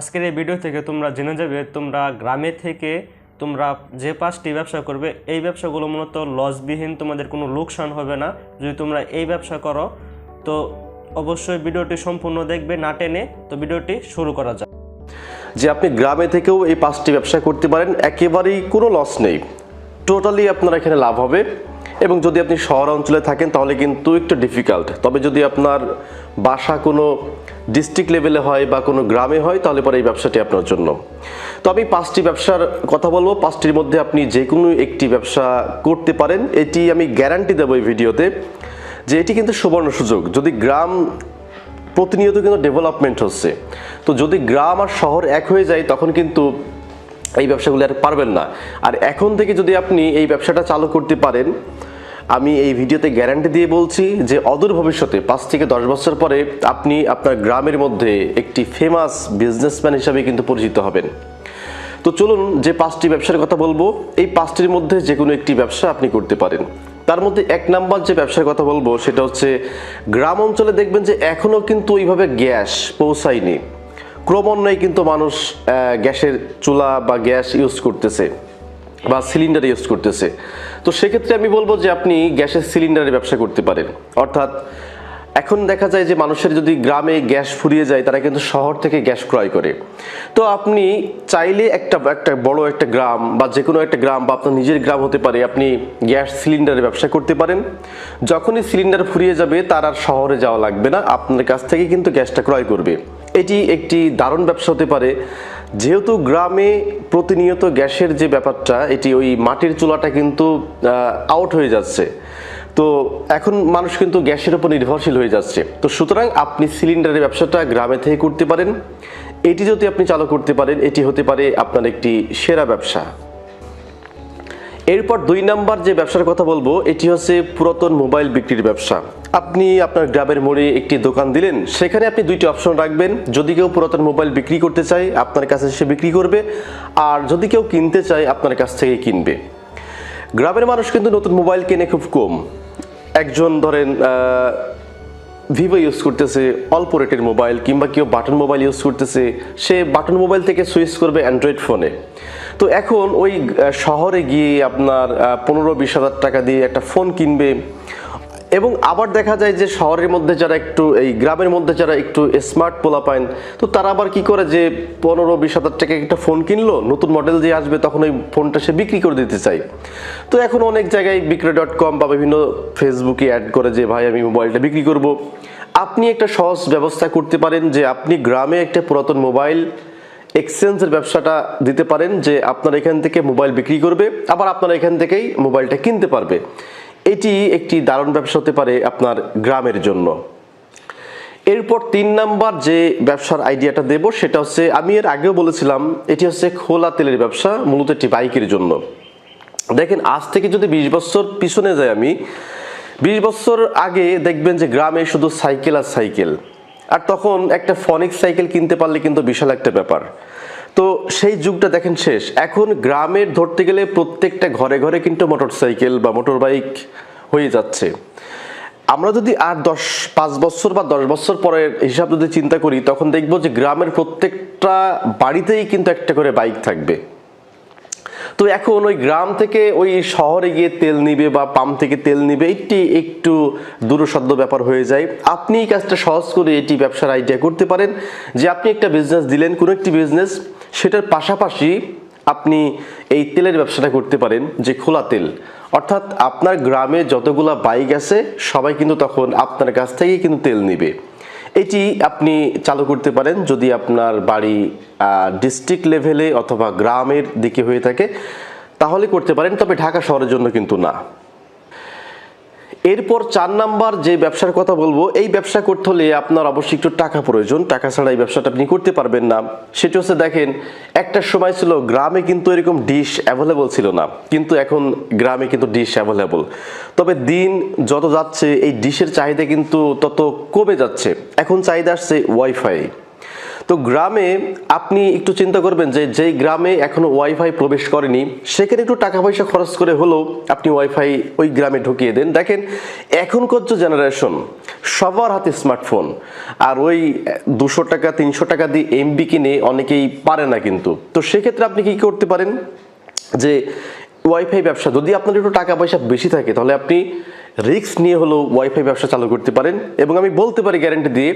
আজকের এই ভিডিও থেকে তোমরা জেনে যাবে, তোমরা গ্রামে থেকে তোমরা যে পাঁচটি ব্যবসা করবে, এই ব্যবসাগুলো মূলত লসবিহীন তোমাদের কোনো লোকসান হবে না। যদি তোমরা এই ব্যবসা করো, তো অবশ্যই ভিডিওটি সম্পূর্ণ দেখবে না টেনে। তো ভিডিওটি শুরু করা যাক। যে আপনি গ্রামে থেকেও এই পাঁচটি ব্যবসা করতে পারেন, একেবারেই কোনো লস নেই। টোটালি আপনার এখানে লাভ হবে। এবং যদি আপনি শহর অঞ্চলে থাকেন, তাহলে কিন্তু একটু ডিফিকাল্ট তবে যদি আপনার বাসা কোনো ডিস্ট্রিক্ট লেভেলে হয় বা কোনো গ্রামে হয়, তাহলে পরে এই ব্যবসাটি আপনার জন্য। তো আমি পাঁচটি ব্যবসার কথা বলব। পাঁচটির মধ্যে আপনি যে কোনো একটি ব্যবসা করতে পারেন। এটি আমি গ্যারান্টি দেবো এই ভিডিওতে যে এটি কিন্তু সুবর্ণ সুযোগ। যদি গ্রাম প্রতিনিয়ত কিন্তু ডেভেলপমেন্ট হচ্ছে, তো যদি গ্রাম আর শহর এক হয়ে যায়, তখন কিন্তু এই ব্যবসাগুলো আর পারবেন না। আর এখন থেকে যদি আপনি এই ব্যবসাটা চালু করতে পারেন আমি এই ভিডিওতে গ্যারান্টি দিয়ে বলছি যে অদূর ভবিষ্যতে পাঁচ থেকে দশ বছর পরে আপনি আপনার গ্রামের মধ্যে একটি ফেমাস বিজনেসম্যান হিসাবে কিন্তু পরিচিত হবেন। তো চলুন যে পাঁচটি ব্যবসার কথা বলব, এই পাঁচটির মধ্যে যে কোনো একটি ব্যবসা আপনি করতে পারেন। তার মধ্যে এক নাম্বার যে ব্যবসার কথা বলব, সেটা হচ্ছে গ্রাম অঞ্চলে দেখবেন যে এখনও কিন্তু ওইভাবে গ্যাস পৌঁছায়নি। ক্রমান্বয়ে কিন্তু মানুষ গ্যাসের চুলা বা গ্যাস ইউজ করতেছে। বা সিলিন্ডার ইউজ করতেছে। তো সেক্ষেত্রে আমি বলব যে আপনি গ্যাসের সিলিন্ডারের ব্যবসা করতে পারেন। অর্থাৎ এখন দেখা যায় যে মানুষের যদি গ্রামে গ্যাস ফুরিয়ে যায়, তারা কিন্তু শহর থেকে গ্যাস ক্রয় করে। তো আপনি চাইলে একটা একটা বড় একটা গ্রাম বা যে কোনো একটা গ্রাম বা আপনার নিজের গ্রাম হতে পারে, আপনি গ্যাস সিলিন্ডারের ব্যবসা করতে পারেন। যখনই সিলিন্ডার ফুরিয়ে যাবে, তার আর শহরে যাওয়া লাগবে না। আপনার কাছ থেকে কিন্তু গ্যাসটা ক্রয় করবে। এটি একটি দারুণ ব্যবসা হতে পারে। যেহেতু গ্রামে প্রতিনিয়ত গ্যাসের যে ব্যাপারটা, এটি ওই মাটির চুলাটা কিন্তু আউট হয়ে যাচ্ছে। তো এখন মানুষ কিন্তু গ্যাসের উপর নির্ভরশীল হয়ে যাচ্ছে। তো সুতরাং আপনি সিলিন্ডারের ব্যবসাটা গ্রামে থেকে করতে পারেন। এটি যদি আপনি চালু করতে পারেন, এটি হতে পারে আপনার একটি সেরা ব্যবসা। এরপর দুই নাম্বার যে ব্যবসার কথা বলব, এটি হচ্ছে পুরাতন মোবাইল বিক্রির ব্যবসা। আপনি আপনার গ্রামের মোড়ে একটি দোকান দিলেন, সেখানে আপনি দুইটি অপশন রাখবেন। যদি কেউ পুরাতন মোবাইল বিক্রি করতে চায়, আপনার কাছে সে বিক্রি করবে। আর যদি কেউ কিনতে চায়, আপনার কাছ থেকে কিনবে। গ্রামের মানুষ কিন্তু নতুন মোবাইল কেনে খুব কম। একজন ধরেন ভিভো ইউজ করতেছে, অল্প রেটের মোবাইল, কিংবা কেউ বাটন মোবাইল ইউজ করতেছে, সে বাটন মোবাইল থেকে সুইচ করবে অ্যান্ড্রয়েড ফোনে তো এখন ওই শহরে গিয়ে আপনার পনেরো বিশ হাজার টাকা দিয়ে একটা ফোন কিনবে। এবং আবার দেখা যায় যে শহরের মধ্যে যারা একটু, এই গ্রামের মধ্যে যারা একটু স্মার্ট পোলা পায়, তো তারা আবার কি করে যে পনেরো বিশ হাজার টাকা একটা ফোন কিনলো, নতুন মডেল যে আসবে তখন ওই ফোনটা সে বিক্রি করে দিতে চাই তো এখন অনেক জায়গায় বিক্রয় ডট কম বা বিভিন্ন ফেসবুকে অ্যাড করে যে, ভাই, আমি মোবাইলটা বিক্রি করব। আপনি একটা সহজ ব্যবস্থা করতে পারেন যে, আপনি গ্রামে একটা পুরাতন মোবাইল এক্সচেঞ্জের ব্যবসাটা দিতে পারেন যে আপনার এখান থেকে মোবাইল বিক্রি করবে, আবার আপনার এখান থেকেই মোবাইলটা কিনতে পারবে। এটি একটি দারুণ ব্যবসা হতে পারে আপনার গ্রামের জন্য। এরপর তিন নাম্বার যে ব্যবসার আইডিয়াটা দেব, সেটা হচ্ছে, আমি এর আগেও বলেছিলাম, এটি হচ্ছে খোলা তেলের ব্যবসা, মূলত একটি বাইকের জন্য। দেখেন, আজ থেকে যদি বিশ বছর পিছনে যাই আমি, বিশ বছর আগে দেখবেন যে গ্রামে শুধু সাইকেল আর সাইকেল। আর তখন একটা ফনিক সাইকেল কিনতে পারলে কিন্তু বিশাল একটা ব্যাপার। তো সেই যুগটা দেখেন শেষ। এখন গ্রামের ধরতে গেলে প্রত্যেকটা ঘরে ঘরে কিন্তু মোটর সাইকেল বা মোটর বাইক হয়ে যাচ্ছে। আমরা যদি আর দশ, পাঁচ বছর বা দশ বছর পরের হিসাব যদি চিন্তা করি, তখন দেখব যে গ্রামের প্রত্যেকটা বাড়িতেই কিন্তু একটা করে বাইক থাকবে। তো এখন ওই গ্রাম থেকে ওই শহরে গিয়ে তেল নিবে বা পাম্প থেকে তেল নিবে, এটি একটু দূরসাধ্য ব্যাপার হয়ে যায়। আপনি এই কাজটা সহজ করে এটি ব্যবসার আইডিয়া করতে পারেন যে আপনি একটা বিজনেস দিলেন, কোনো একটি বিজনেস সেটার পাশাপাশি আপনি এই তেলের ব্যবসাটা করতে পারেন, যে খোলা তেল। অর্থাৎ আপনার গ্রামে যতগুলা বাইক আছে, সবাই কিন্তু তখন আপনার কাছ থেকেই কিন্তু তেল নিবে। এটি আপনি চালু করতে পারেন যদি আপনার বাড়ি ডিস্ট্রিক্ট লেভেলে অথবা গ্রামের দিকে হয়ে থাকে, তাহলে করতে পারেন, তবে ঢাকা শহরের জন্য কিন্তু না। এরপর চার নাম্বার যে ব্যবসার কথা বলব, এই ব্যবসা করতে হলে আপনার অবশ্যই একটু টাকা প্রয়োজন। টাকা ছাড়া এই ব্যবসাটা আপনি করতে পারবেন না। সেটা হচ্ছে দেখেন, একটা সময় ছিল গ্রামে কিন্তু এরকম ডিশ অ্যাভেলেবল ছিল না। কিন্তু এখন গ্রামে কিন্তু ডিশ অ্যাভেলেবল তবে দিন যত যাচ্ছে, এই ডিশের চাহিদা কিন্তু তত কমে যাচ্ছে। এখন চাহিদা আসছে ওয়াইফাই তো গ্রামে আপনি একটু চিন্তা করবেন যে যেই গ্রামে এখনও ওয়াইফাই প্রবেশ করেনি, সেখানে একটু টাকা পয়সা খরচ করে হলেও আপনি ওয়াইফাই ওই গ্রামে ঢুকিয়ে দেন। দেখেন, এখনকার যে জেনারেশন সবার হাতে স্মার্টফোন আর ওই দুশো টাকা, তিনশো টাকা দিয়ে এমবি কিনে অনেকেই পারে না কিন্তু। তো সেক্ষেত্রে আপনি কি করতে পারেন? যে ওয়াইফাই ব্যবসা, যদি আপনার একটু টাকা পয়সা বেশি থাকে, তাহলে আপনি রিস্ক নিয়ে হলেও ওয়াইফাই ব্যবসা চালু করতে পারেন এবং আমি বলতে পারি গ্যারেন্টি দিয়ে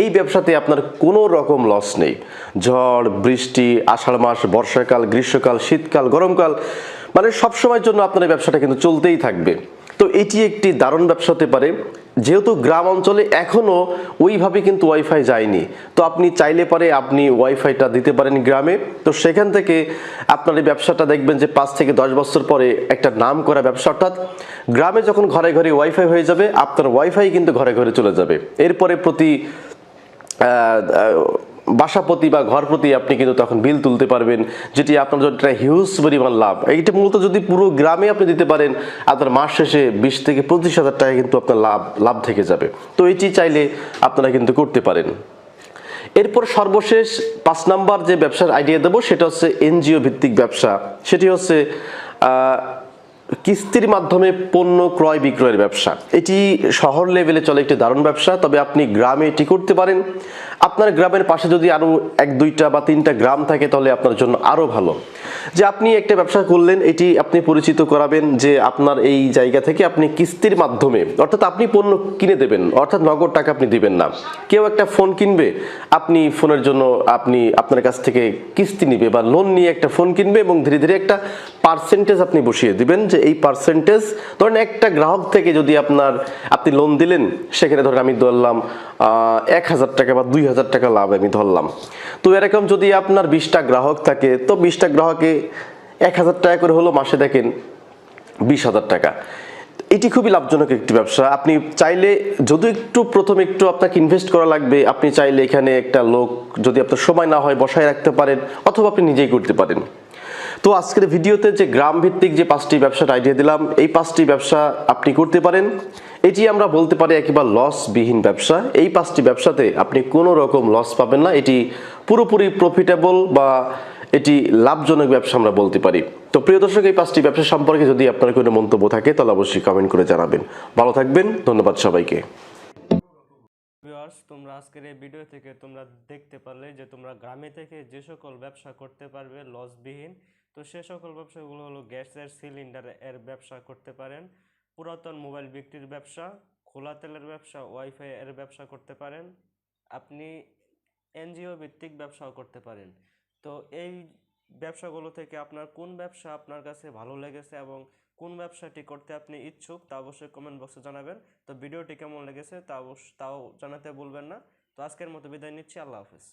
এই ব্যবসাতে আপনার কোনো রকম লস নেই। ঝড়, বৃষ্টি, আষাঢ় মাস, বর্ষাকাল, গ্রীষ্মকাল, শীতকাল, গরমকাল মানে সবসময়ের জন্য আপনার ব্যবসাটা কিন্তু চলতেই থাকবে। তো এটি একটি দারুণ ব্যবসা হতে পারে। যেহেতু গ্রাম অঞ্চলে এখনও ওইভাবে কিন্তু ওয়াইফাই যায়নি, তো আপনি চাইলে পরে আপনি ওয়াইফাইটা দিতে পারেন গ্রামে। তো সেখান থেকে আপনার এই ব্যবসাটা দেখবেন যে পাঁচ থেকে দশ বছর পরে একটা নাম করা ব্যবসা, অর্থাৎ গ্রামে যখন ঘরে ঘরে ওয়াইফাই হয়ে যাবে, আপনার ওয়াইফাই কিন্তু ঘরে ঘরে চলে যাবে। এরপরে প্রতি বাসাপতি বা ঘরপতি আপনি কিন্তু তখন বিল তুলতে পারবেন, যেটি আপনার জন্য একটা হিউজ পরিমাণ লাভ। এইটা মূলত যদি পুরো গ্রামে আপনি দিতে পারেন, আপনার মাস শেষে বিশ থেকে পঁচিশ হাজার টাকা কিন্তু আপনার লাভ লাভ থেকে যাবে। তো এটি চাইলে আপনারা কিন্তু করতে পারেন। এরপর সর্বশেষ পাঁচ নাম্বার যে ব্যবসার আইডিয়া দেবো, সেটা হচ্ছে এনজিও ভিত্তিক ব্যবসা। সেটি হচ্ছে কিস্তির মাধ্যমে পণ্য ক্রয় বিক্রয়ের ব্যবসা। এটি শহর লেভেলে চলে একটি দারুণ ব্যবসা, তবে আপনি গ্রামে এটি করতে পারেন। আপনার গ্রামের পাশে যদি আরও এক, দুইটা বা তিনটা গ্রাম থাকে, তাহলে আপনার জন্য আরও ভালো। যে আপনি একটা ব্যবসা করলেন, এটি আপনি পরিচিত করাবেন যে আপনার এই জায়গা থেকে আপনি কিস্তির মাধ্যমে, অর্থাৎ আপনি পণ্য কিনে দেবেন, অর্থাৎ নগদ টাকা আপনি দিবেন না। কেউ একটা ফোন কিনবে, আপনি ফোনের জন্য আপনি আপনার কাছ থেকে কিস্তি নিবে বা লোন নিয়ে একটা ফোন কিনবে এবং ধীরে ধীরে একটা পার্সেন্টেজ আপনি বসিয়ে দিবেন যে এই পার্সেন্টেজ ধরেন একটা গ্রাহক থেকে যদি আপনার, আপনি লোন দিলেন, সেখানে ধরেন আমি ধরলাম এক হাজার টাকা বা দুই হাজার টাকা লাভ আমি ধরলাম। তো এরকম যদি আপনার বিশটা গ্রাহক থাকে, তো বিশটা গ্রাহকে এক হাজার টাকা করে হলো মাসে দেখেন বিশ হাজার টাকা। এটি খুবই লাভজনক একটি ব্যবসা। আপনি চাইলে যদি একটু প্রথমে একটু আপনাকে ইনভেস্ট করা লাগবে, আপনি চাইলে এখানে একটা লোক যদি আপনার সময় না হয় বসায় রাখতে পারেন, অথবা আপনি নিজেই করতে পারেন। তো আজকের ভিডিওতে যে গ্রাম ভিত্তিক যে পাঁচটি ব্যবসার আইডিয়া দিলাম, এই পাঁচটি ব্যবসা আপনি করতে পারেন। এটি আমরা বলতে পারি একেবারে লস বিহীন ব্যবসা। এই পাঁচটি ব্যবসাতে আপনি কোনো রকম লস পাবেন না। এটি পুরোপুরি প্রফিটেবল বা এটি লাভজনক ব্যবসা আমরা বলতে পারি। তো প্রিয় দর্শক, এই পাঁচটি ব্যবসা সম্পর্কে যদি আপনার কোনো মন্তব্য থাকে, তাহলে অবশ্যই কমেন্ট করে জানাবেন। ভালো থাকবেন, ধন্যবাদ সবাইকে। তোমরা আজকের এই ভিডিও থেকে তোমরা দেখতে পারলে যে তোমরা গ্রামে থেকে যে সকল ব্যবসা করতে পারবে লসবিহীন তো সে সকল ব্যবসাগুলো হলো গ্যাসের সিলিন্ডার এর ব্যবসা করতে পারেন। পুরাতন মোবাইল বিক্রির ব্যবসা, খোলা তেলের ব্যবসা, ওয়াইফাই এর ব্যবসা করতে পারেন। আপনি এনজিও ভিত্তিক ব্যবসাও করতে পারেন। তো এই ব্যবসাগুলো থেকে আপনার কোন ব্যবসা আপনার কাছে ভালো লেগেছে এবং কোন ব্যবসাটি করতে আপনি ইচ্ছুক তা অবশ্যই কমেন্ট বক্সে জানাবেন। তো ভিডিওটি কেমন লেগেছে তা অবশ্য তাও জানাতে ভুলবেন না। তো আজকের মতো বিদায় নিচ্ছি। আল্লাহ হাফেজ।